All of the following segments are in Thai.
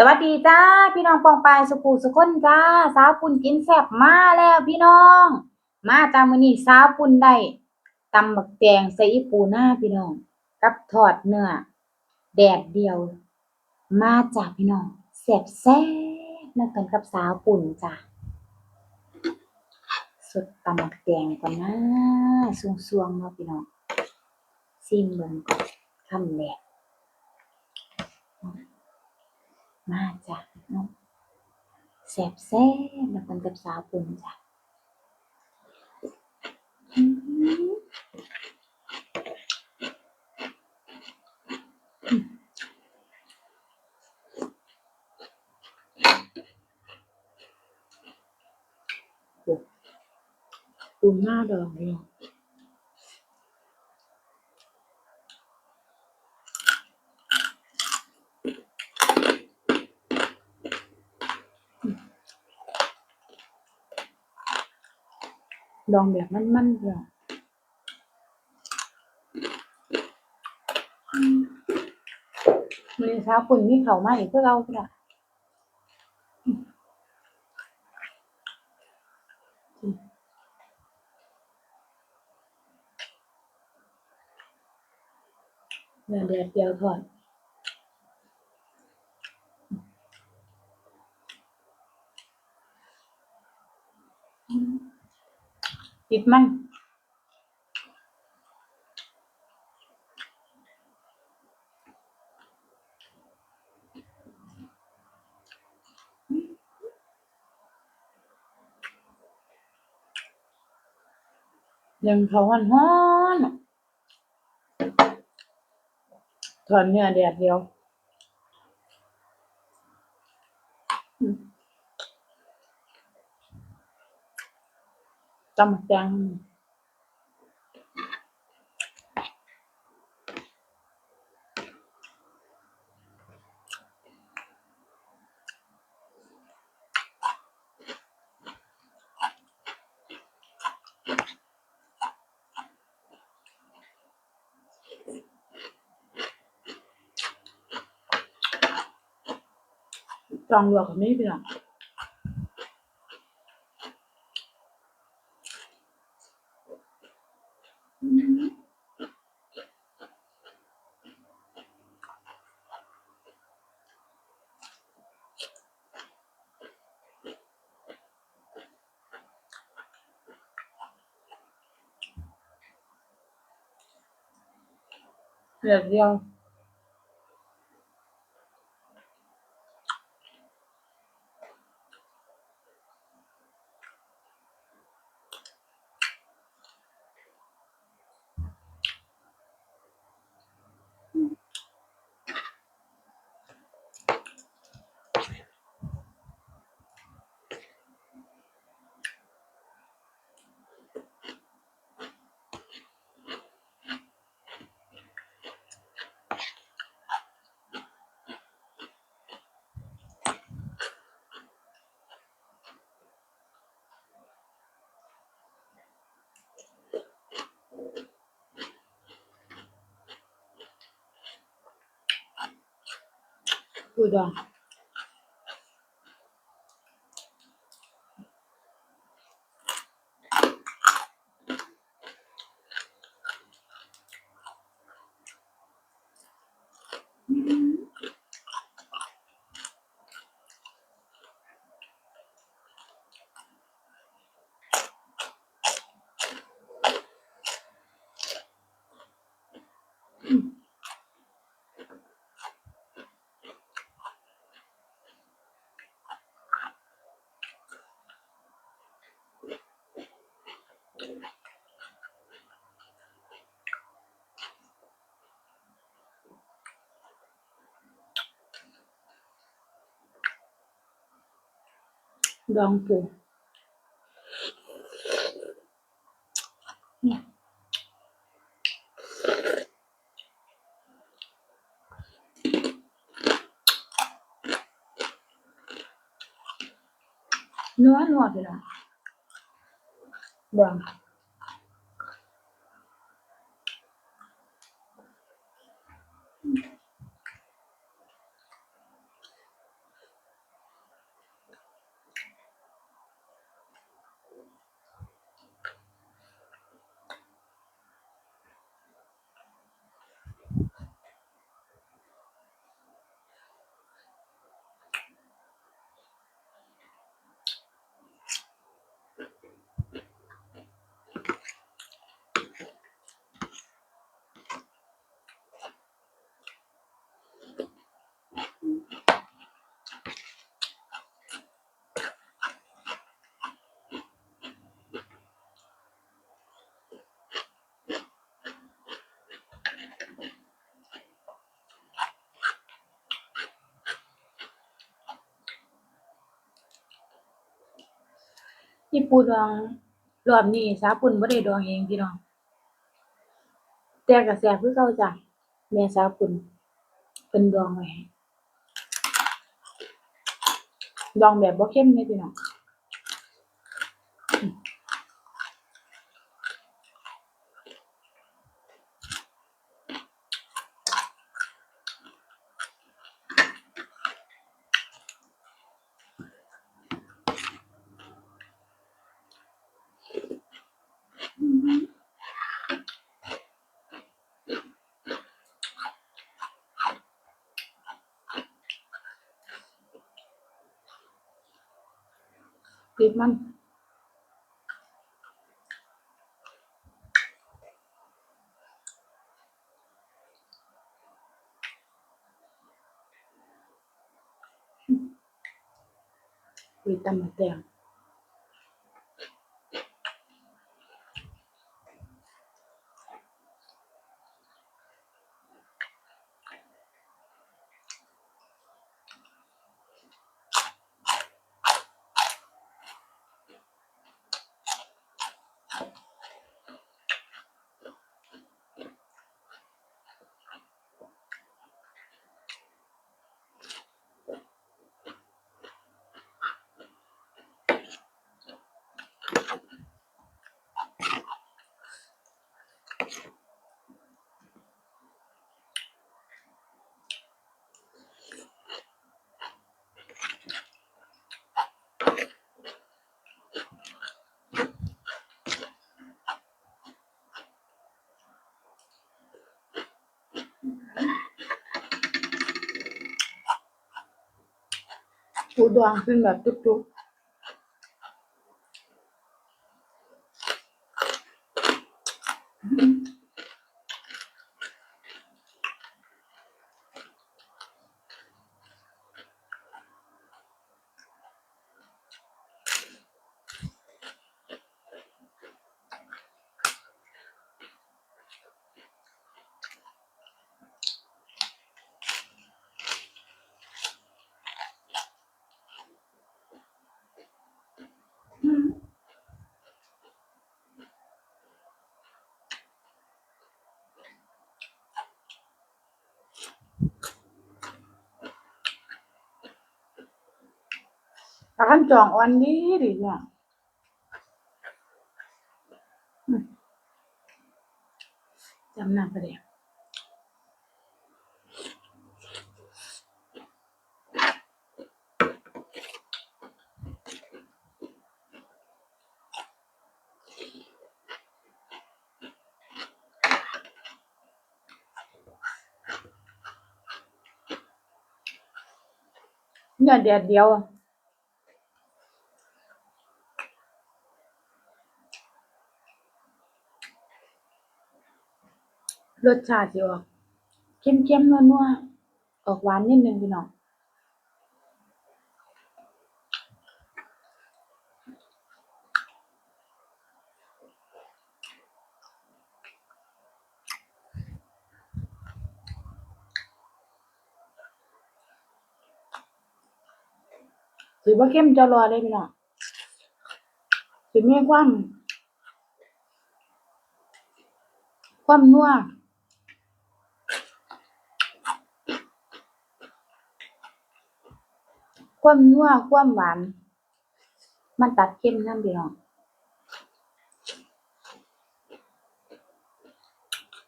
สวัสดีจ้า พี่น้องปองปายสุขุสุคนจ้า สาวปุ่นกินแซ่บมาแล้วพี่น้อง มาจามือนี้สาวปุ่นได้ตำบักแตงใส่ปูหน้าพี่น้อง กับทอดเนื้อแดดเดียว มาจ้าพี่น้องแซ่บแซ่บนักกันกับสาวปุ่นจ้าสดตำบักแตงก่อนนะสวงๆเนาะพี่น้องซิมเบิ่งก่อนคำแรก มาจ้ะน้องแซ่บแซ่บแล้วกันกับสาวปุ่นจ้ะปุ่นหน้าดองเลย ดองแบบมันๆเลยอะอืมมื้อนี้าวปุ่นมีข้าวมาอีกคือเราจ้ะเนื้อดเดียวทอด ติดมันยังเขาหันฮ้อนอะทอดเนื้อแดดเดียว ตำบักแต งจอ งล ดือดเดียวปูดองดองปูเนี่ยนัวนัวพี่น้องดอง ที่ปูดองรอบนี้สาปุ่นบ่ได้ดองเองพี่น้อง แต่ก็แซ่บคือเก่าจ้ะแม่สาปุ่นเป็นดองไว้ดองแบบบ่เข้มเลยพี่น้อง ติดมัน คุยตำมะแตงปูดองขึ้นแบบจุกๆอืม ปลาขั้นจองอ่อนดีดีเนี่ยจำน้าประเดี๋ยเนื้อแดดเดียว รสชาติสิออกเค็มๆนัวๆออกหวานนิดนึงพี่น้องสิบ่เค็มจะรอเลยพี่น้องสิมีความ ความนัว ความนัว ความหวาน มันตัดเค็มนำพี่น้อง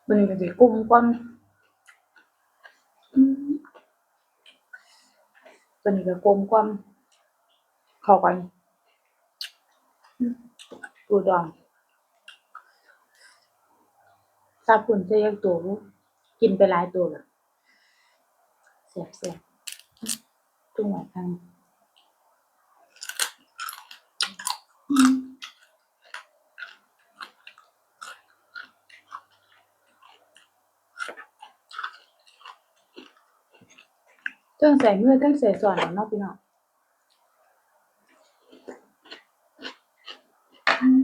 มันก็สิกลมกล่อมตัวนี้ก็กลมกล่อมเข้ากันปูดองซาปุ่นจะยังตัวกินไปหลายตัวแล้วแซ่บๆจุ่มไว้ข้าง ทิงใส่มือเทิงใส่สอนเนาะพี่น้องอืม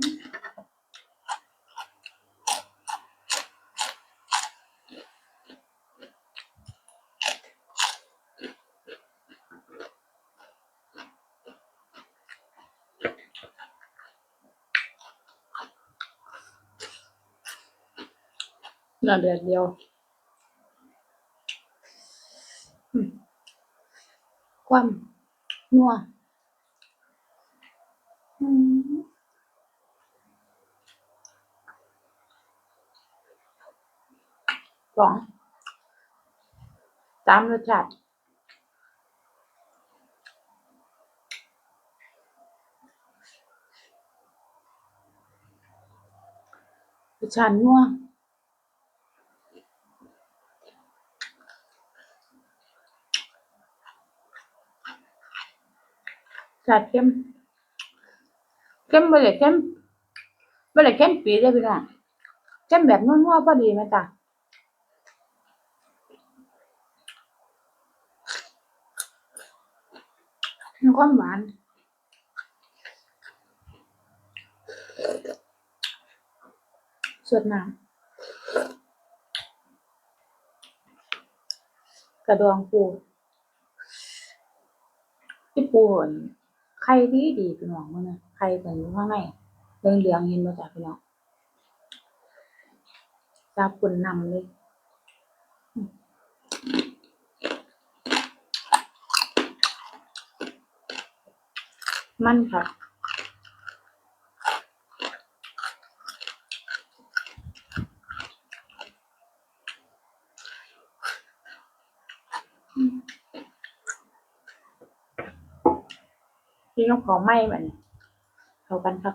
น่าเดือดเดียวอืมความนัวอืมสองสามรสชาติรสชาตินัว จัดเข้มเข้มบ่ได้เข้มบ่ได้เข้มปีเด้พี่น้องเข้มแบบนัวๆพอดีแม่จ้ะมีความหวานสดน้ำกระดองปูที่ปูอั่น ไข่ดีดีพี่น้องมื้อนี้ไข่เพิ่นอยู่ข้างในเหลืองๆเห็นบ่จ้ะพี่น้องตาปุ่นนำเลยมันค่ะ กินกับขอไหม้บันี้เข้ากันครับ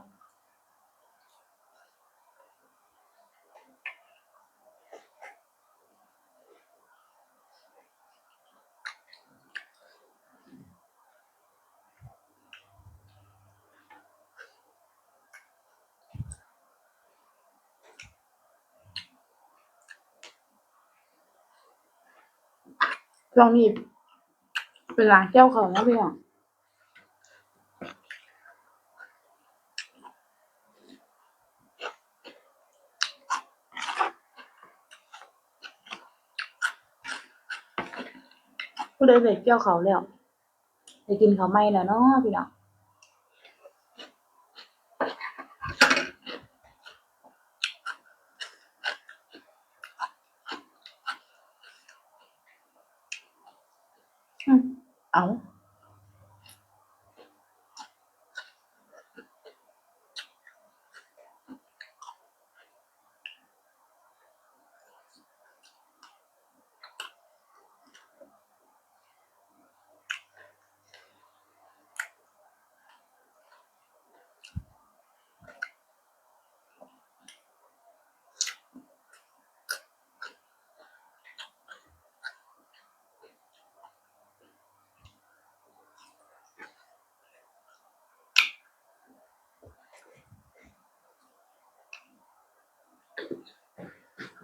ช่วงนี้เป็นหล้างแก้วเขาแล้วพี่น้อง ผู้ใดได้แก้วเขาแล้วไปกินเขาไม่แล้วเนาะพี่น้องอืมเอา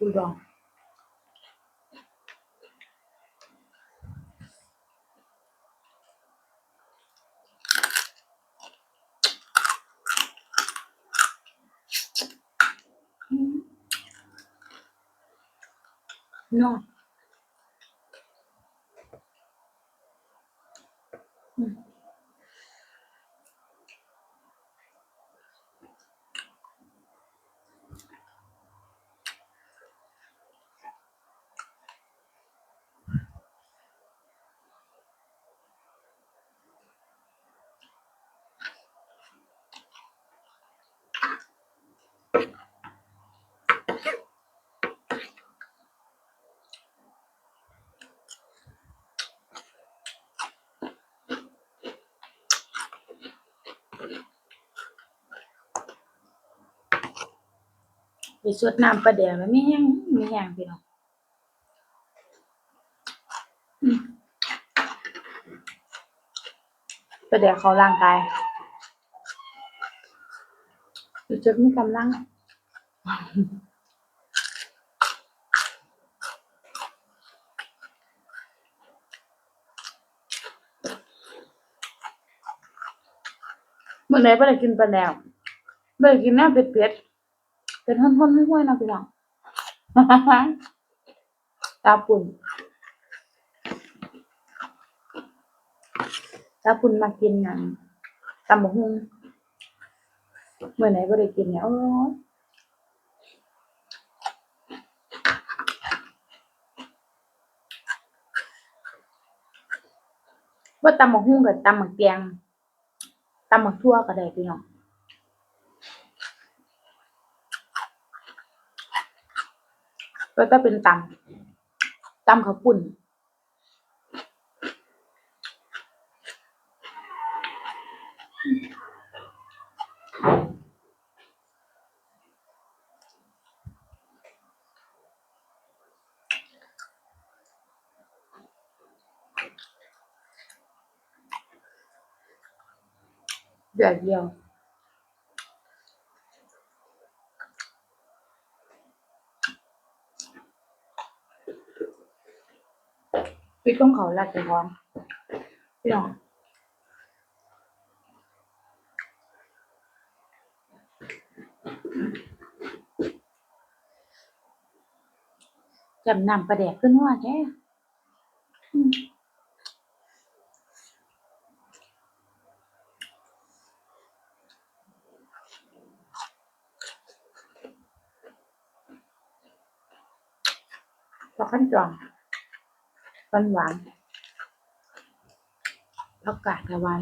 อมพี่น้อ ไปสดน้ำประเดี๋ยวมันไม่แห้งไม่แห้งพี่น้องประเดี๋ยวเขาร่างกายรู้สึกมีกำลังเมื่อไหร่ไม่ได้กินปลาแดวไม่ได้กินน้ำเผ็ดๆ เป็นห้อนๆห้วยๆนะพี่น้องตาปุ่นตาปุ่นมากินนั่นตำบักหุ่งเมื่อไหร่ไม่ได้กินเนี่ยโอ้ยว่าตำบักหุ่งกับตำบักแตงตำบักทั่วก็ได้พี่น้อง ก็จะเป็นตำตำข้าวปุ่นเดือดเดียว พี่ต้องเขาลัดไปพร้อมพี่น้องจำนำประแดกขึ้นว่าแท้อืมพอขั้นจอง หวานหวานผักกาดกะวาน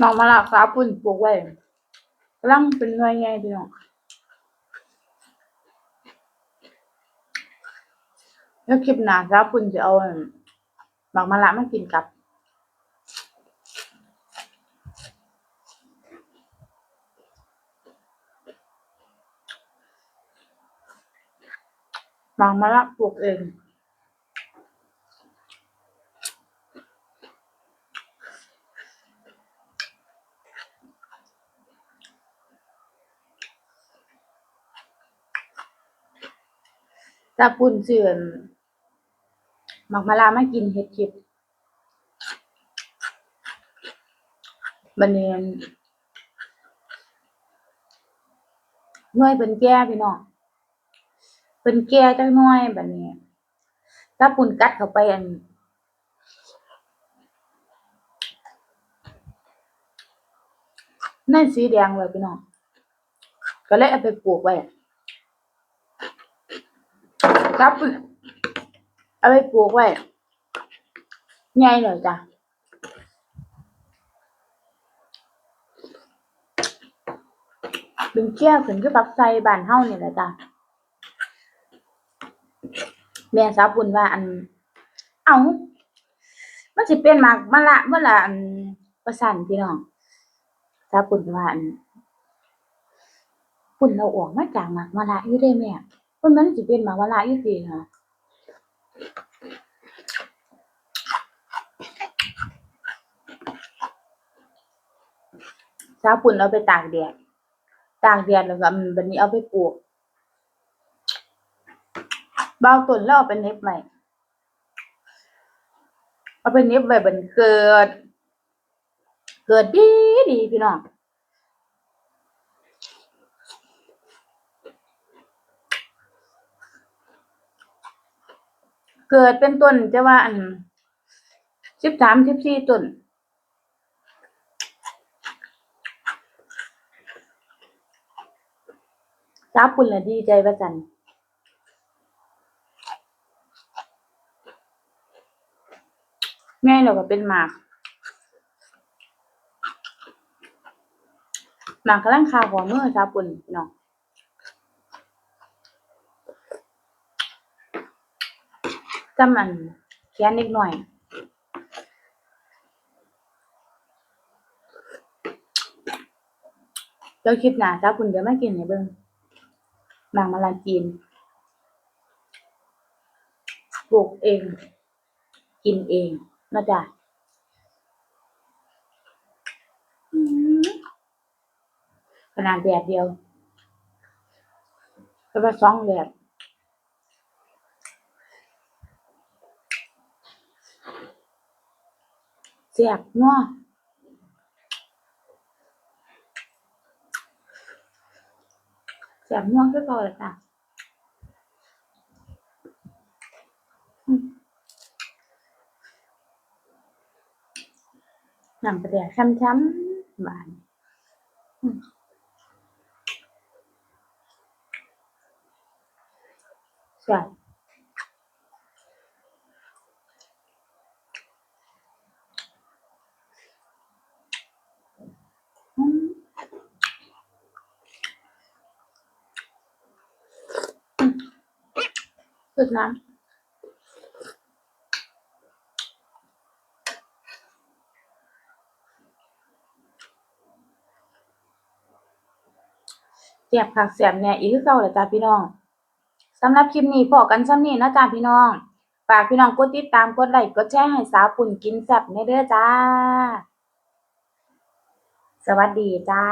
น้องมะละฟ้าปุ่นปลูกไว้กำลังเป็นหน่วยใหญ่พี่น้อง แล้วคลิปหน้าฟ้าปุ่นจะเอาหมากมะละมากินกับหมากมะละปลูกเองถ้าปุ่นเสื่อน หมักมะลามากินเห็ดคลิปบันเนียนน่วยเป็นแก่พี่น้องเป็นแก่จังน่วยบัดนี้ถ้าปุ่นกัดเข้าไปอันนั่นสีแดงเลยพี่น้องก็เลยเอาไปปลูกไว้ครับ เอาไปปลูกไว้ใหญ่หน่อยจ้ะเป็นเชี่ยขึ้นคือปักไซบ้านเฮานี่แหละจ้ะแม่สาวบุญว่าอัน เอ้ามันสิเป็นมากมะละเมื่อละอันประสันพี่น้องสาวบุญว่าอันปุ่นเราออกมาจากหมากมะละอยู่เด้แม่เพราะมันสิเป็นหมากมะละอยู่ติค่ะ สาวปุ่นเอาไปตากแดด ตากแดดแล้วก็อืมบัดนี้เอาไปปลูกบางต้นแล้วเอาไปเน็บไว้เอาไปเน็บไว้บันเกิด เกิดดีดีพี่น้องเกิดเป็นต้นจะว่าอันสิบสามสิบสี่ต้น สาวปุ่นละดีใจว่าจันแม่เราก็เป็นหมากหนังกำลังคาหัวมือสาปุ่นพี่น้องจำมันแค้นเล็กหน่อยเดี๋ยวคลิปหน้าสาวปุ่นเดี๋ยวมากินให้เบิ่ง นังมาลาจีนปลูกเอง กินเองนะจ๊ะขนาดแดดเดียวก็ว่าสองแดดเสียบนัวเสียบนัวคือเก่าเลยจ้ะนำไปแดกช้ำๆหวานใช่บอืมอืมสุ ดน้ำเสียบผักเสียบเนี่ยอีกคือเก่าแหละจ้าพี่น้องสำหรับคลิปนี้พอกันซ้ำนี้นะจ้าพี่น้องฝากพี่น้องกดติดตามกดไลค์กดแชร์ให้สาวปุ่นกินแซ่บในเด้อจ้า สวัสดีจ้า